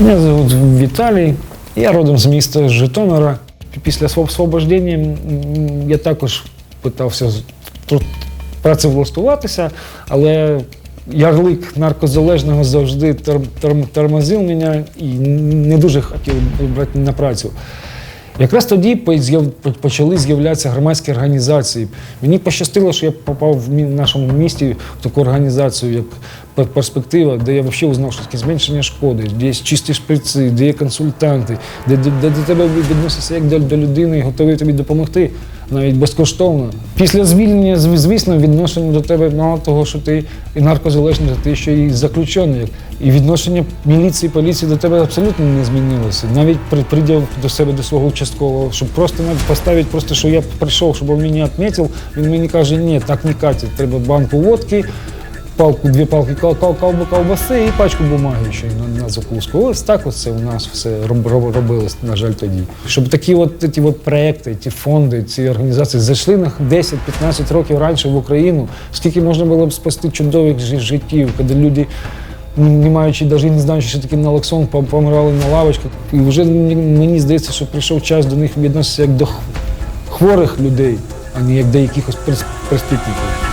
Мене звуть Віталій, я родом з міста Житомира. Після свого освобождення я також питався тут працевлаштуватися, але ярлик наркозалежного завжди тор- тор- тормозив мене і не дуже хотів брати на працю. Якраз тоді почали з'являтися громадські організації. Мені пощастило, що я попав в нашому місті в таку організацію, як «Пер- перспектива, де я взагалі узнав, що таке зменшення шкоди, де є чисті шприци, де є консультанти, де, де, де до тебе відносяться як до, до людини і готові тобі допомогти навіть безкоштовно. Після звільнення, звісно, відношення до тебе мало того, що ти і наркозалежний, ти ще й заключений. І відношення міліції, поліції до тебе абсолютно не змінилося. Навіть при- прийдя до себе до свого участкового, щоб просто поставити, просто що я прийшов, щоб він мене відмітив, він мені каже, ні, так не катить, треба банку водки, палку, дві палки колбаси і пачку бумаги ще на, на закуску. Ось так ось це у нас все роб- роб- робилось, на жаль, тоді. Щоб такі от, ті от проекти, ті фонди, ці організації зайшли на 10-15 років раніше в Україну, скільки можна було б спасти чудових життів, коли люди. Не маючи навіть не знаючи, що таке налоксон, помирали на лавочках. І вже мені здається, що прийшов час до них відноситися як до хворих людей, а не як до якихось перспектив.